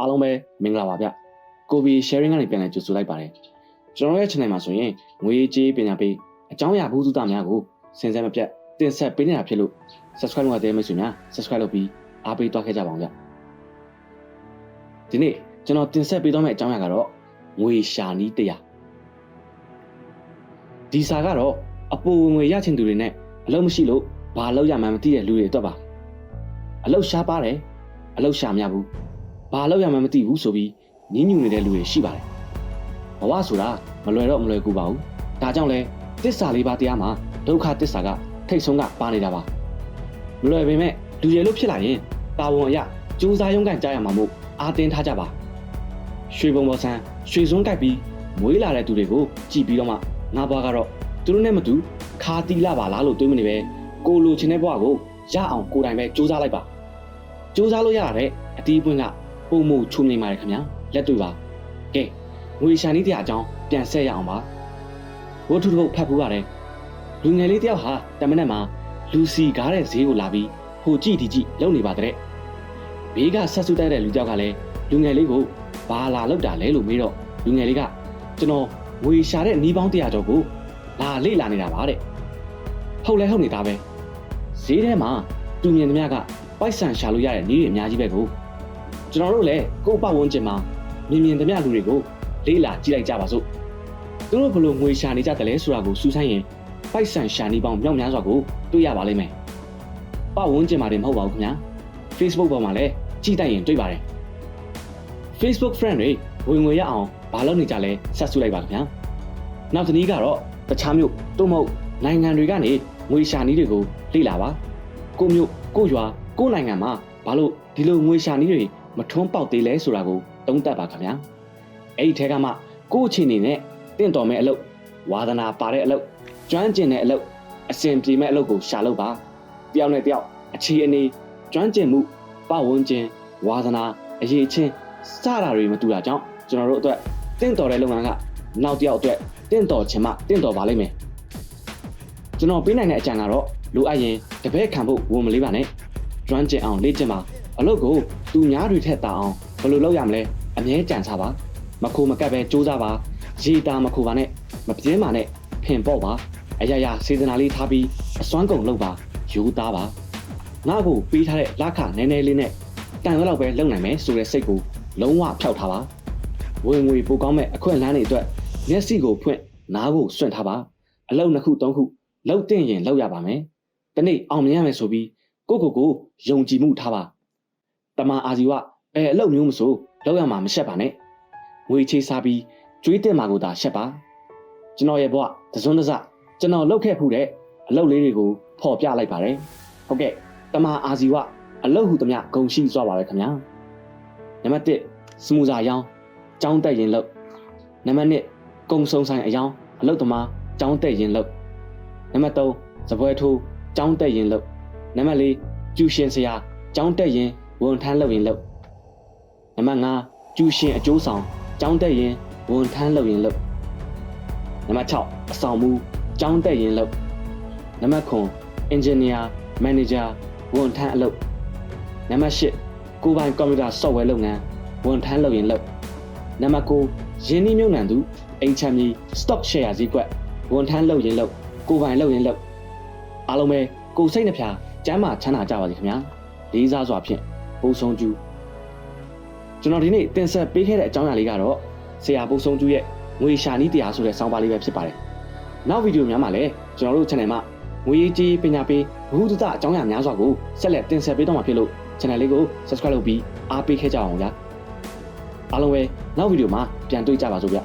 အားလုံးပဲမင်္ဂလာပါဗျကိုဘီ sharing ကနေပြန်လည်ကြိုဆိုလိုက်ပါတယ်ကျွန်တော်ရဲ့ channel မှာဆိုရင်ငွေကြေးပညာပေးအကြောင်းအရာဘူးစုသားများကိုစင်စဲမပြတ်တင်ဆက်ပေးနေတာဖြစ်လို့ subscribe လုပ်တဲ့မိတ်ဆွေများ subscribe လုပ်ပြီးအားပေးသွားခဲ့ကြပါအောင်ဗျဒီနေ့ကျွန်တော်တင်ဆက်ပေးသွားမယ့်အကြောင်းအရာကတော့ငွေရှာနည်းတရားဒီစာကတော့အပူငွေရချင်သူတွေနဲ့အလုံးမရှိလို့ဘာလုပ်ရမှန်းမသိတဲ့လူတွေအတွက်ပါအလုပ်ရှားပါတယ်အလုပ်ရှာမရဘူး ဘာလို့ရမှန်းမသိဘူးဆိုပြီးညှဉ်းညူနေတဲ့လူတွေရှိပါတယ်။ဘဝဆိုတာမလွယ်တော့မလွယ်ကူပါဘူး။ဒါကြောင့်လဲတစ္ဆာလေးပါးတရားမှာဒုက္ခတစ္ဆာကထိတ်ဆုံးကပါနေတာပါ။မလွယ်ပေမဲ့လူရည်လို့ဖြစ်လာရင်တာဝန်အရကြိုးစားရုံးကန်ကြရမှာမို့အာတင်းထားကြပါ။ရွှေဘုံဘောဆန်းရွှေစွန်းကြိုက်ပြီးမွေးလာတဲ့သူတွေကိုကြည်ပြီးတော့မှငါဘွားကတော့သူတို့နဲ့မတူခါတီလာပါလားလို့တွေးမနေပဲကိုလိုချင်တဲ့ဘဝကိုရအောင်ကိုယ်တိုင်ပဲကြိုးစားလိုက်ပါ။ကြိုးစားလို့ရတာတဲ့အတီးပွင့်က ပုံမှုချုံနေပါတယ်ခင်ဗျာလက်တွေ့ပါကဲငွေရှာနေတဲ့အကြောင်းပြန်ဆက်ရအောင်ပါဝတ္ထုတစ်ပုဒ်ဖတ်ဖူးပါတယ်လူငယ်လေးတယောက်ဟာတမနဲ့မှာလူစီကားတဲ့ဈေးကိုလာပြီးဟိုကြည့်ဒီကြည့်လုံနေပါတဲ့ဘေးကဆက်စုတိုက်တဲ့လူတယောက်ကလည်းလူငယ်လေးကိုဘာလာလောက်တာလဲလို့မေးတော့လူငယ်လေးကကျွန်တော်ငွေရှာတဲ့နှီးပေါင်းတရာကျော်ကိုလာလေ့လာနေတာပါတဲ့ဟုတ်လဲဟုတ်နေတာပဲဈေးထဲမှာသူမြင်သမျှကပိုက်ဆံရှာလို့ရတဲ့နည်းတွေအများကြီးပဲကို ကျွန်တော်တို့လည်းကိုယ့်ပတ်ဝန်းကျင်မှာမြင်မြင်သမျှလူတွေကိုလေးလာကြည့်လိုက်ကြပါစို့သူတို့ဘလို့ငွေရှာနေကြတယ်လဲဆိုတာကိုစူးစမ်းရင်ပိုက်ဆံရှာနေပေါင်းမြောက်များစွာကိုတွေ့ရပါလိမ့်မယ်ပတ်ဝန်းကျင်မှာတင်မဟုတ်ပါဘူးခင်ဗျာ Facebook ပေါ်မှာလည်းကြည့်တတ်ရင်တွေ့ပါတယ် Facebook friend တွေဝင်ငွေရအောင်ဘာလုပ်နေကြလဲဆက်စုလိုက်ပါခင်ဗျာနောက်တစ်နည်းကတော့တခြားမျိုးတို့မဟုတ်နိုင်ငံတွေကနေငွေရှာနည်းတွေကိုလေ့လာပါကိုမျိုးကိုရွာကိုနိုင်ငံမှာဘာလို့ဒီလိုငွေရှာနည်းတွေ မထွန်းပေါက်သေးလဲဆိုတာကိုသုံးသပ်ပါခင်ဗျာအဲ့ဒီထဲကမှကိုယ့်အခြေအနေနဲ့တင့်တော်မဲ့အလုပ်ဝါသနာပါတဲ့အလုပ်ကျွမ်းကျင်တဲ့အလုပ်အစဉ်ပြေမဲ့အလုပ်ကိုရှာလုပ်ပါတယောက်နဲ့တယောက်အခြေအနေကျွမ်းကျင်မှုပတ်ဝန်းကျင်ဝါသနာအရေးချင်းစတာတွေမတူတာကြောင့်ကျွန်တော်တို့အတွက်တင့်တော်တဲ့လုပ်ငန်းကနောက်တစ်ယောက်အတွက်တင့်တော်ချင်မှတင့်တော်ပါလိမ့်မယ်ကျွန်တော်ပေးနိုင်တဲ့အကြံကတော့လိုအပ်ရင်တပည့်ခံဖို့ဝန်မလေးပါနဲ့ကျွမ်းကျင်အောင်လေ့ကျင့်ပါ အလုပ်ကိုသူများတွေထက်တာအောင်ဘယ်လိုလုပ်ရမလဲအမြဲကြံစားပါမခိုမကပ်ပဲစူးစမ်းပါရေတာမခိုပါနဲ့မပြင်းပါနဲ့ဖင်ပေါ့ပါအရာရာစေတနာလေးထားပြီးအစွမ်းကုန်လုပ်ပါယူသားပါငါ့ကိုပေးထားတဲ့လခနည်းနည်းလေးနဲ့တန်တော့ပဲလုပ်နိုင်မယ်ဆိုတဲ့စိတ်ကိုလုံးဝဖျောက်ထားပါဝင်ငွေပိုကောင်းမဲ့အခွင့်အလမ်းတွေအတွက်မျက်စိကိုဖွင့်နားကိုစွန့်ထားပါအလုပ်နှစ်ခုသုံးခုလုပ်တင်ရင်လုပ်ရပါမယ်တနေ့အောင်မြင်ရမယ်ဆိုပြီးကိုကိုကိုယုံကြည်မှုထားပါ တမန်အာဇီဝအဲအလုပ်မျိုးမဆိုလောက်ရမှာမရှက်ပါနဲ့ငွေချေးစားပြီးကျွေးတင်မှာကိုသာရှက်ပါကျွန်တော်ရဲ့ဘဝသစွန်းတစကျွန်တော်လုပ်ခဲ့ဖူးတဲ့အလုပ်လေးတွေကိုဖော်ပြလိုက်ပါတယ်ဟုတ်ကဲ့တမန်အာဇီဝအလုပ်ဟူသမျှဂုံရှိစွာပါပဲခင်ဗျာနံပါတ်1စမူစာရောင်းចောင်းတက်ရင်လုပ်နံပါတ်2ကုံစုံဆိုင်အယောင်းအလုပ်သမားចောင်းတက်ရင်လုပ်နံပါတ်3စပွဲထိုးចောင်းတက်ရင်လုပ်နံပါတ်4ကျူရှင်ဆရာចောင်းတက်ရင် ဝန်ထမ်းလုပ်ရင်လုပ်နံပါတ်5ကျူရှင်အကျိုးဆောင်ကျောင်းတက်ရင်ဝန်ထမ်းလုပ်ရင်လုပ်နံပါတ်6အဆောင်မှုကျောင်းတက်ရင်လုပ်နံပါတ်9အင်ဂျင်နီယာမန်နေဂျာဝန်ထမ်းအလုပ်နံပါတ်8ကိုယ်ပိုင်ကွန်ပျူတာ software လုပ်ငန်းဝန်ထမ်းလုပ်ရင်လုပ်နံပါတ်9ရင်းနှီးမြှုပ်နှံသူအိမ်ချမ်းမြေ stock share ဈေးကွက်ဝန်ထမ်းလုပ်ရင်လုပ်ကိုယ်ပိုင်လုပ်ရင်လုပ်အားလုံးပဲကိုယ်စိတ်နှဖျားကျမ်းမာချမ်းသာကြပါစေခင်ဗျာလေးစားစွာဖြင့် ပို့ဆုံးကျူးကျွန်တော်ဒီနေ့တင်ဆက်ပေးခဲ့တဲ့အကြောင်းအရာလေးကတော့ဆရာပို့ဆုံးကျူးရဲ့ငွေရှာနည်းတရားဆိုတဲ့စောင်းပါလေးပဲဖြစ်ပါတယ်နောက်ဗီဒီယိုများမှာလည်းကျွန်တော်တို့ channel မှာငွေကြီးပညာပေးဘ ഹു ဒတအကြောင်းအရာများစွာကိုဆက်လက်တင်ဆက်ပေးတော့မှာဖြစ်လို့ channel လေးကို subscribe လုပ်ပြီးအားပေးခဲ့ကြအောင်ဗျာအားလုံးပဲနောက်ဗီဒီယိုမှာပြန်တွေ့ကြပါစို့ဗျာ